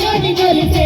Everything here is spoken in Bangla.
জড়ি ধরেছে